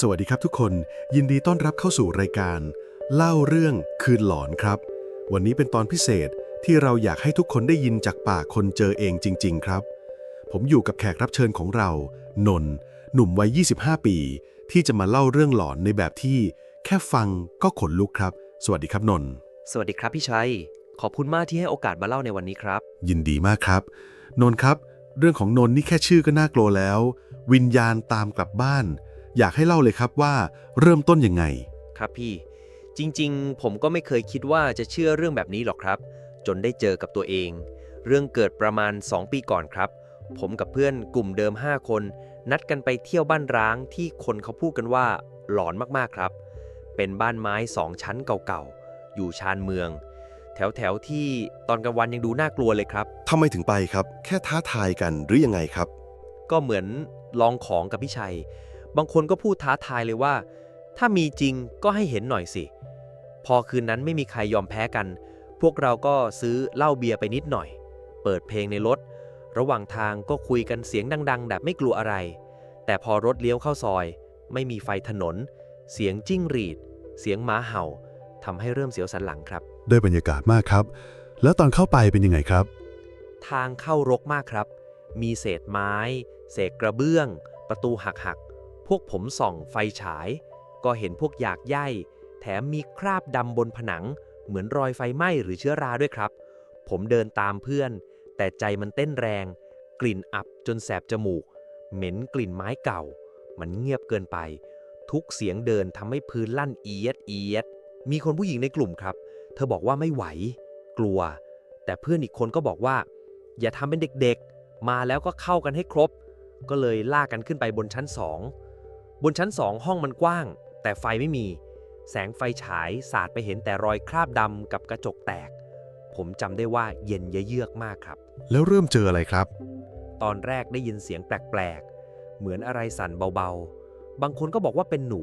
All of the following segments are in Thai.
สวัสดีครับทุกคน ยินดีต้อนรับเข้าสู่รายการ เล่าเรื่องคืนหลอนครับ วันนี้เป็นตอนพิเศษที่เราอยากให้ทุกคนได้ยินจากปากคนเจอเองจริง ๆ ครับ ผมอยู่กับแขกรับเชิญของเรา นนท์หนุ่มวัย 25 ปี ที่จะมาเล่าเรื่องหลอนในแบบที่ แค่ฟังก็ขนลุกครับ สวัสดีครับนนท์สวัสดีครับพี่ชัย ขอบคุณมากที่ให้โอกาสมาเล่าในวันนี้ครับ ยินดีมากครับ นนท์ครับ เรื่องของนนท์นี่แค่ชื่อก็น่ากลัวแล้ว วิญญาณตามกลับบ้าน อยากให้เล่าเลยครับว่าเริ่มต้นยังไง ครับพี่ จริงๆ ผมก็ไม่เคยคิดว่าจะเชื่อเรื่องแบบนี้หรอกครับ จนได้เจอกับตัวเอง เรื่องเกิดประมาณ 2 ปีก่อนครับ ผมกับเพื่อนกลุ่มเดิม 5 คน นัดกันไปเที่ยวบ้านร้างที่คนเขาพูดกันว่า หลอนมากๆครับ เป็นบ้านไม้สองชั้นเก่าๆ อยู่ชานเมือง แถวๆที่ตอนกลางวันยังดูน่ากลัวเลยครับ ทำไมถึงไปครับ แค่ท้าทายกันหรือยังไงครับ ก็เหมือนลองของกับพี่ชัย บางคนก็พูดท้าทายเลยว่า ถ้ามีจริงก็ให้เห็นหน่อยสิ พอคืนนั้นไม่มีใครยอมแพ้กัน พวกเราก็ซื้อเหล้าเบียร์ไปนิดหน่อย เปิดเพลงในรถ ระหว่างทางก็คุยกันเสียงดัง ๆ แบบไม่กลัวอะไร แต่พอรถเลี้ยวเข้าซอย ไม่มีไฟถนน เสียงจิ้งหรีด เสียงหมาเห่าทำให้เริ่มเสียวสันหลังครับ ได้บรรยากาศมากครับ แล้วตอนเข้าไปเป็นยังไงครับ ทางเข้ารกมากครับ มีเศษไม้ เศษกระเบื้อง ประตูหักหักๆ พวกผมส่องไฟฉาย ก็เห็นพวกหยากใยแถมมีคราบดำบนผนัง เหมือนรอยไฟไหม้หรือเชื้อราด้วยครับ ผมเดินตามเพื่อน แต่ใจมันเต้นแรง กลิ่นอับจนแสบจมูก เหม็นกลิ่นไม้เก่า มันเงียบเกินไป ทุกเสียงเดินทำให้พื้นลั่นเอียดเอียด มีคนผู้หญิงในกลุ่มครับ เธอบอกว่าไม่ไหว กลัว แต่เพื่อนอีกคนก็บอกว่า อย่าทำเป็นเด็กๆ มาแล้วก็เข้ากันให้ครบ ก็เลยลากกันขึ้นไปบนชั้นสอง บนชั้นสองห้องมันกว้าง แต่ไฟไม่มี แสงไฟฉายสาดไปเห็นแต่รอยคราบดำกับกระจกแตก ผมจำได้ว่าเย็นเยือกมากครับ แล้วเริ่มเจออะไรครับ ตอนแรกได้ยินเสียงแปลกๆ เหมือนอะไรสั่นเบาๆ บางคนก็บอกว่าเป็นหนู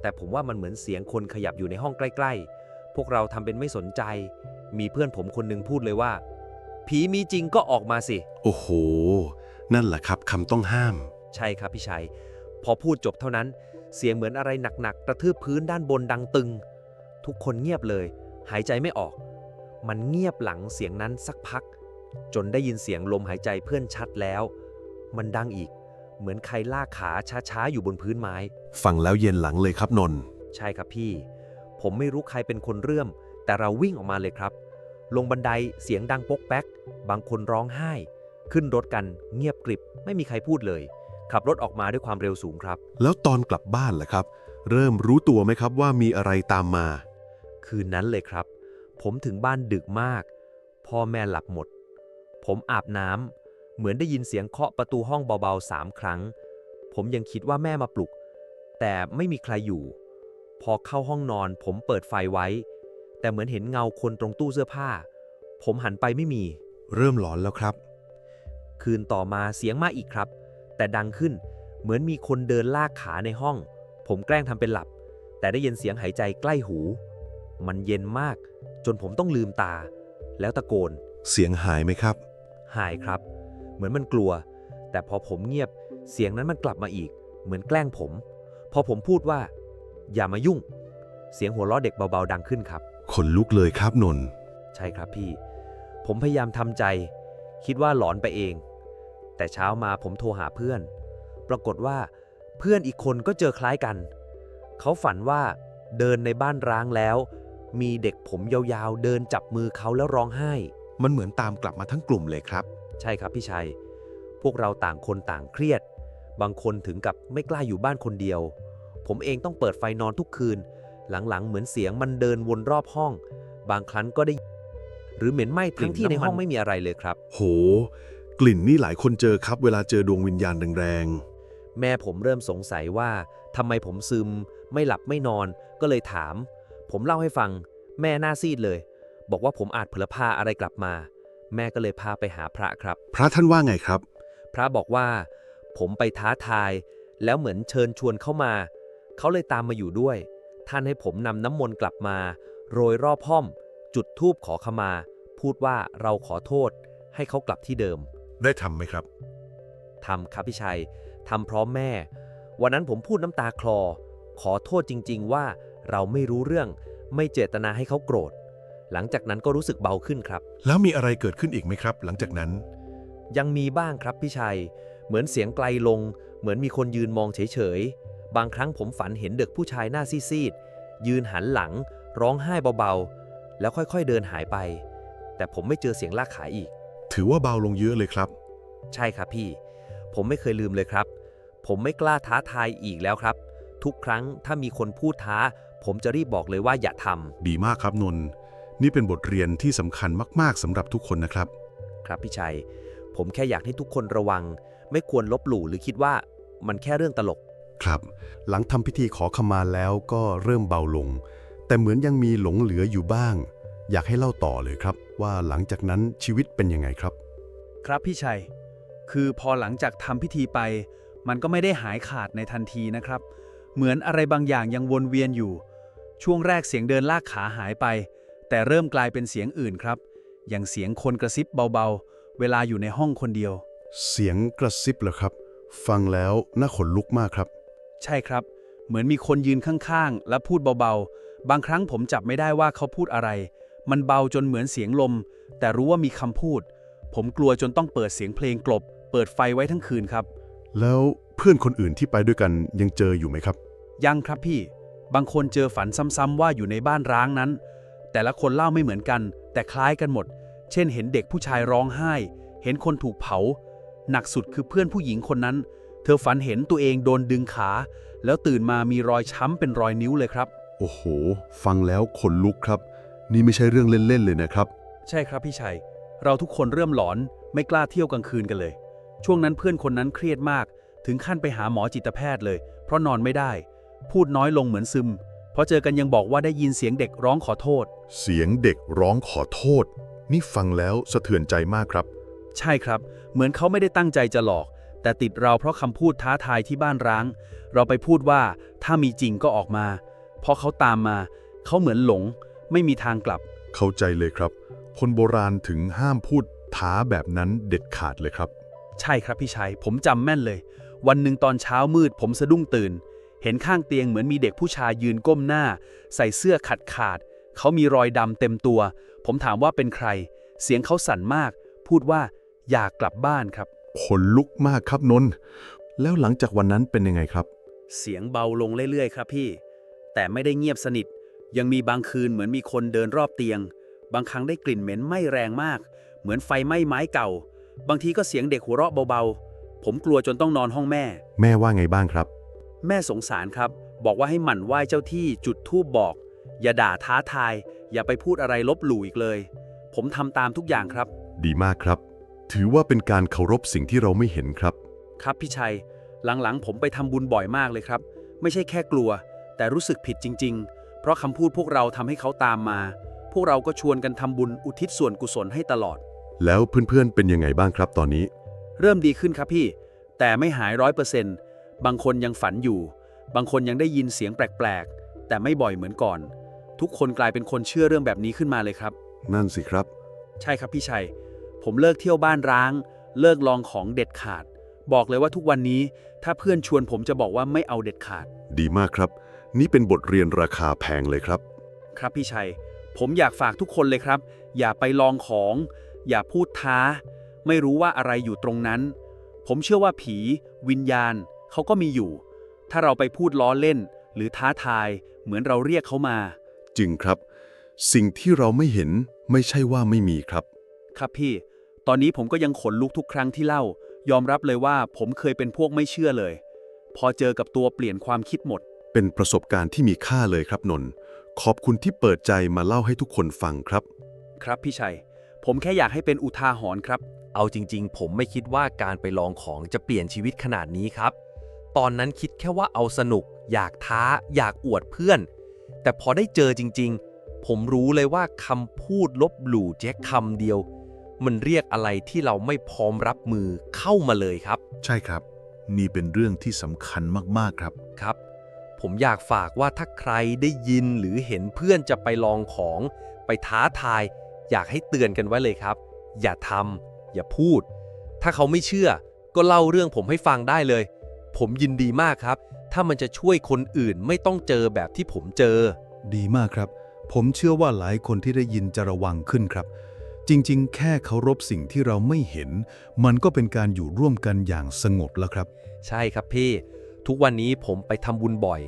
แต่ผมว่ามันเหมือนเสียงคนขยับอยู่ในห้องใกล้ๆ พวกเราทำเป็นไม่สนใจ มีเพื่อนผมคนหนึ่งพูดเลยว่า ผีมีจริงก็ออกมาสิ โอ้โห นั่นแหละครับคำต้องห้าม ใช่ครับพี่ชัย พอพูดจบเท่านั้น เสียงเหมือนอะไรหนักๆกระทืบพื้นด้านบนดังตึง ทุกคนเงียบเลย หายใจไม่ออก มันเงียบหลังเสียงนั้นสักพัก จนได้ยินเสียงลมหายใจเพื่อนชัดแล้ว มันดังอีก เหมือนใครลากขาช้าๆอยู่บนพื้นไม้ ฟังแล้วเย็นหลังเลยครับนนท์ใช่ครับพี่ ผมไม่รู้ใครเป็นคนเริ่ม แต่เราวิ่งออกมาเลยครับ ลงบันไดเสียงดังปกแป๊ก บางคนร้องไห้ ขึ้นรถกันเงียบกริบ ไม่มีใครพูดเลย ขับรถออกมาด้วยความเร็วสูงครับ แล้วตอนกลับบ้านล่ะครับ เริ่มรู้ตัวไหมครับว่ามีอะไรตามมา คืนนั้นเลยครับ ผมถึงบ้านดึกมาก พ่อแม่หลับหมด ผมอาบน้ำเหมือนได้ยินเสียงเคาะประตูห้องเบาๆสามครั้ง ผมยังคิดว่าแม่มาปลุก แต่ไม่มีใครอยู่ พอเข้าห้องนอน ผมเปิดไฟไว้ แต่เหมือนเห็นเงาคนตรงตู้เสื้อผ้า ผมหันไปไม่มี เริ่มหลอนแล้วครับ คืนต่อมาเสียงมาอีกครับ แต่ดังขึ้น เหมือนมีคนเดินลากขาในห้อง ผมแกล้งทำเป็นหลับ แต่ได้ยินเสียงหายใจใกล้หู มันเย็นมาก จนผมต้องลืมตา แล้วตะโกน เสียงหายไหมครับ หายครับ เหมือนมันกลัว แต่พอผมเงียบ เสียงนั้นมันกลับมาอีก เหมือนแกล้งผม พอผมพูดว่า อย่ามายุ่ง เสียงหัวเราะเด็กเบาๆดังขึ้นครับ ขนลุกเลยครับนนท์ ใช่ครับพี่ ผมพยายามทำใจ คิดว่าหลอนไปเอง แต่เช้ามาผมโทรหาเพื่อน ปรากฏว่า เพื่อนอีกคนก็เจอคล้ายกัน เขาฝันว่าเดินในบ้านร้างแล้ว มีเด็กผมยาวๆ เดินจับมือเขาแล้วร้องไห้ มันเหมือนตามกลับมาทั้งกลุ่มเลยครับ ใช่ครับพี่ชัย พวกเราต่างคนต่างเครียด บางคนถึงกับไม่กล้าอยู่บ้านคนเดียว ผมเองต้องเปิดไฟนอนทุกคืน หลังๆ เหมือนเสียงมันเดินวนรอบห้อง บางครั้งก็ได้ หรือเหม็นไหม้ทั้งที่ในห้องไม่มีอะไรเลยครับ โห กลิ่นนี่หลายคนเจอครับเวลาเจอดวงวิญญาณแรงแม่ผมเริ่มสงสัยว่าทำไมผมซึม ไม่หลับไม่นอน ก็เลยถาม ผมเล่าให้ฟัง แม่หน้าซีดเลย บอกว่าผมอาจเผลอพาอะไรกลับมา แม่ก็เลยพาไปหาพระครับ ๆ พระท่านว่าไงครับ พระบอกว่า ผมไปท้าทาย แล้วเหมือนเชิญชวนเข้ามา เขาเลยตามมาอยู่ด้วย ท่านให้ผมนำน้ำมนต์กลับมา โรยรอบห้อม จุดธูปขอขมา พูดว่าเราขอโทษ ให้เขากลับที่เดิม ได้ทำไหมครับ ทำครับพี่ชัย ทำพร้อมแม่ วันนั้นผมพูดน้ำตาคลอ ขอโทษจริง ๆ ว่าเราไม่รู้เรื่อง ไม่เจตนาให้เขาโกรธ หลังจากนั้นก็รู้สึกเบาขึ้นครับ แล้วมีอะไรเกิดขึ้นอีกไหมครับ หลังจากนั้น ยังมีบ้างครับพี่ชัย เหมือนเสียงไกลลง เหมือนมีคนยืนมองเฉย ๆ บางครั้งผมฝันเห็นเด็กผู้ชายหน้าซีดๆยืนหันหลัง ร้องไห้เบา ๆ แล้วค่อย ๆ เดินหายไป แต่ผมไม่เจอเสียงลากขาอีก ถือว่าเบาลงเยอะเลยครับ ใช่ครับพี่ ผมไม่เคยลืมเลยครับ ผมไม่กล้าท้าทายอีกแล้วครับ ทุกครั้งถ้ามีคนพูดท้า ผมจะรีบบอกเลยว่าอย่าทำดีมากครับนนท์นี่เป็นบทเรียนที่สำคัญมากๆสำหรับทุกคนนะครับครับพี่ชัย ผมแค่อยากให้ทุกคนระวัง ไม่ควรลบหลู่หรือคิดว่ามันแค่เรื่องตลก ครับ หลังทำพิธีขอขมาแล้วก็เริ่มเบาลง แต่เหมือนยังมีหลงเหลืออยู่บ้าง อยากให้เล่าต่อเลยครับ ว่าหลังจากนั้นชีวิตเป็นยังไงครับ ครับพี่ชัย คือพอหลังจากทำพิธีไป มันก็ไม่ได้หายขาดในทันทีนะครับ เหมือนอะไรบางอย่างยังวนเวียนอยู่ ช่วงแรกเสียงเดินลากขาหายไป แต่เริ่มกลายเป็นเสียงอื่นครับ อย่างเสียงคนกระซิบเบาๆ เวลาอยู่ในห้องคนเดียว เสียงกระซิบเหรอครับ ฟังแล้วน่าขนลุกมากครับ ใช่ครับ เหมือนมีคนยืนข้างๆ และพูดเบาๆ บางครั้งผมจับไม่ได้ว่าเขาพูดอะไร มันเบาจนเหมือนเสียงลม แต่รู้ว่ามีคำพูด ผมกลัวจนต้องเปิดเสียงเพลงกลบ เปิดไฟไว้ทั้งคืนครับ แล้วเพื่อนคนอื่นที่ไปด้วยกันยังเจออยู่ไหมครับ ยังครับพี่ บางคนเจอฝันซ้ำๆว่าอยู่ในบ้านร้างนั้น แต่ละคนเล่าไม่เหมือนกัน แต่คล้ายกันหมด เช่น เห็นเด็กผู้ชายร้องไห้ เห็นคนถูกเผา หนักสุดคือเพื่อนผู้หญิงคนนั้น เธอฝันเห็นตัวเองโดนดึงขา แล้วตื่นมามีรอยช้ำเป็นรอยนิ้วเลยครับ โอ้โห ฟังแล้วขนลุกครับ นี่ไม่ใช่เรื่องเล่น ๆ เลยนะครับ ใช่ครับพี่ชัย เราทุกคนเริ่มหลอนไม่กล้าเที่ยวกลางคืนกันเลย ช่วงนั้นเพื่อนคนนั้นเครียดมาก ถึงขั้นไปหาหมอจิตแพทย์เลย เพราะนอนไม่ได้ พูดน้อยลงเหมือนซึมเพราะเจอกันยังบอกว่าได้ยินเสียงเด็กร้องขอโทษ เสียงเด็กร้องขอโทษ นี่ฟังแล้วสะเทือนใจมากครับ ใช่ครับ เหมือนเขาไม่ได้ตั้งใจจะหลอก แต่ติดเราเพราะคำพูดท้าทายที่บ้านร้าง เราไปพูดว่าถ้ามีจริงก็ออกมา พอเขาตามมา เขาเหมือนหลง ไม่มีทางกลับ เข้าใจเลยครับ คนโบราณถึงห้ามพูดท้าแบบนั้นเด็ดขาดเลยครับ ใช่ครับพี่ชัยผมจำแม่นเลย วันหนึ่งตอนเช้ามืดผมสะดุ้งตื่น เห็นข้างเตียงเหมือนมีเด็กผู้ชายยืนก้มหน้า ใส่เสื้อขาดขาดๆเขามีรอยดำเต็มตัว ผมถามว่าเป็นใคร เสียงเขาสั่นมาก พูดว่าอยากกลับบ้านครับ ขนลุกมากครับนนท์แล้วหลังจากวันนั้นเป็นยังไงครับ เสียงเบาลงเรื่อยๆ ครับพี่ แต่ไม่ได้เงียบสนิท ยังมีบางคืนเหมือนมีคนเดินรอบเตียง บางครั้งได้กลิ่นเหม็นไหม้แรงมาก เหมือนไฟไหม้ไม้เก่า บางทีก็เสียงเด็กหัวเราะเบาๆ ผมกลัวจนต้องนอนห้องแม่ แม่ว่าไงบ้างครับ แม่สงสารครับ บอกว่าให้หมั่นไหว้เจ้าที่จุดธูปบอก อย่าด่าท้าทาย อย่าไปพูดอะไรลบหลู่อีกเลย ผมทำตามทุกอย่างครับ ดีมากครับ ถือว่าเป็นการเคารพสิ่งที่เราไม่เห็นครับ ครับพี่ชัย หลังๆ ผมไปทำบุญบ่อยมากเลยครับ ไม่ใช่แค่กลัว แต่รู้สึกผิดจริง ๆ เพราะคำพูดพวกเราทำให้เขาตามมา พวกเราก็ชวนกันทำบุญอุทิศส่วนกุศลให้ตลอด แล้วเพื่อนๆเป็นยังไงบ้างครับตอนนี้ เริ่มดีขึ้นครับพี่ แต่ไม่หายร้อยเปอร์เซ็นต์บางคนยังฝันอยู่ บางคนยังได้ยินเสียงแปลกๆ แต่ไม่บ่อยเหมือนก่อน ทุกคนกลายเป็นคนเชื่อเรื่องแบบนี้ขึ้นมาเลยครับ นั่นสิครับ ใช่ครับพี่ชัย ผมเลิกเที่ยวบ้านร้าง เลิกลองของเด็ดขาด บอกเลยว่าทุกวันนี้ถ้าเพื่อนชวนผมจะบอกว่าไม่เอาเด็ดขาด ดีมากครับ นี่เป็นบทเรียนราคาแพงเลยครับ ครับพี่ชัย ผมอยากฝากทุกคนเลยครับ อย่าไปลองของ อย่าพูดท้า ไม่รู้ว่าอะไรอยู่ตรงนั้น ผมเชื่อว่าผี วิญญาณ เขาก็มีอยู่ ถ้าเราไปพูดล้อเล่น หรือท้าทาย เหมือนเราเรียกเขามา จริงครับ สิ่งที่เราไม่เห็นไม่ใช่ว่าไม่มีครับ ครับพี่ ตอนนี้ผมก็ยังขนลุกทุกครั้งที่เล่า ยอมรับเลยว่าผมเคยเป็นพวกไม่เชื่อเลย พอเจอกับตัวเปลี่ยนความคิดหมด เป็นประสบการณ์ที่มีค่าเลยครับนนท์ขอบคุณที่เปิดใจมาเล่าให้ทุกคนฟังครับ ครับพี่ชัย ผมแค่อยากให้เป็นอุทาหรณ์ครับ เอาจริง ๆ ผมไม่คิดว่าการไปลองของจะเปลี่ยนชีวิตขนาดนี้ครับ ตอนนั้นคิดแค่ว่าเอาสนุก อยากท้า อยากอวดเพื่อน แต่พอได้เจอจริง ๆ ผมรู้เลยว่าคำพูดลบหลู่แค่คำเดียว มันเรียกอะไรที่เราไม่พร้อมรับมือเข้ามาเลยครับ ใช่ครับ นี่เป็นเรื่องที่สำคัญมากๆครับครับ ผมอยากฝากว่าถ้าใครได้ยินหรือเห็นเพื่อนจะไปลองของ ไปท้าทาย อยากให้เตือนกันไว้เลยครับ อย่าทำอย่าพูด ถ้าเขาไม่เชื่อ ก็เล่าเรื่องผมให้ฟังได้เลย ผมยินดีมากครับ ถ้ามันจะช่วยคนอื่นไม่ต้องเจอแบบที่ผมเจอ ดีมากครับ ผมเชื่อว่าหลายคนที่ได้ยินจะระวังขึ้นครับ จริงๆ แค่เคารพสิ่งที่เราไม่เห็น มันก็เป็นการอยู่ร่วมกันอย่างสงบแล้วครับ ใช่ครับพี่ ทุกวันนี้ผมไปทำบุญบ่อย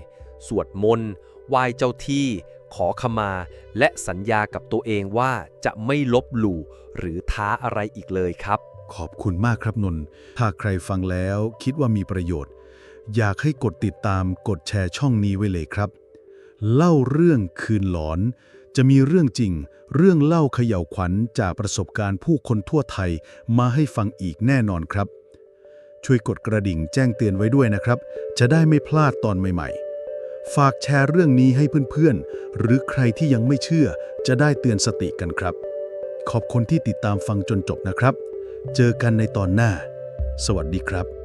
สวดมนต์ไหว้เจ้าที่ ขอขมา และสัญญากับตัวเองว่าจะไม่ลบหลู่หรือท้าอะไรอีกเลยครับ ขอบคุณมากครับนนท์ถ้าใครฟังแล้วคิดว่ามีประโยชน์ อยากให้กดติดตามกดแชร์ช่องนี้ไว้เลยครับ เล่าเรื่องคืนหลอน จะมีเรื่องจริง เรื่องเล่าเขย่าวขวัญจากประสบการณ์ผู้คนทั่วไทยมาให้ฟังอีกแน่นอนครับ ช่วยกดกระดิ่งแจ้งเตือนไว้ด้วยนะครับ จะได้ไม่พลาดตอนใหม่ ๆ ฝากแชร์เรื่องนี้ให้เพื่อนๆ หรือใครที่ยังไม่เชื่อ จะได้เตือนสติกันครับ ขอบคุณที่ติดตามฟังจนจบนะครับ เจอกันในตอนหน้า สวัสดีครับ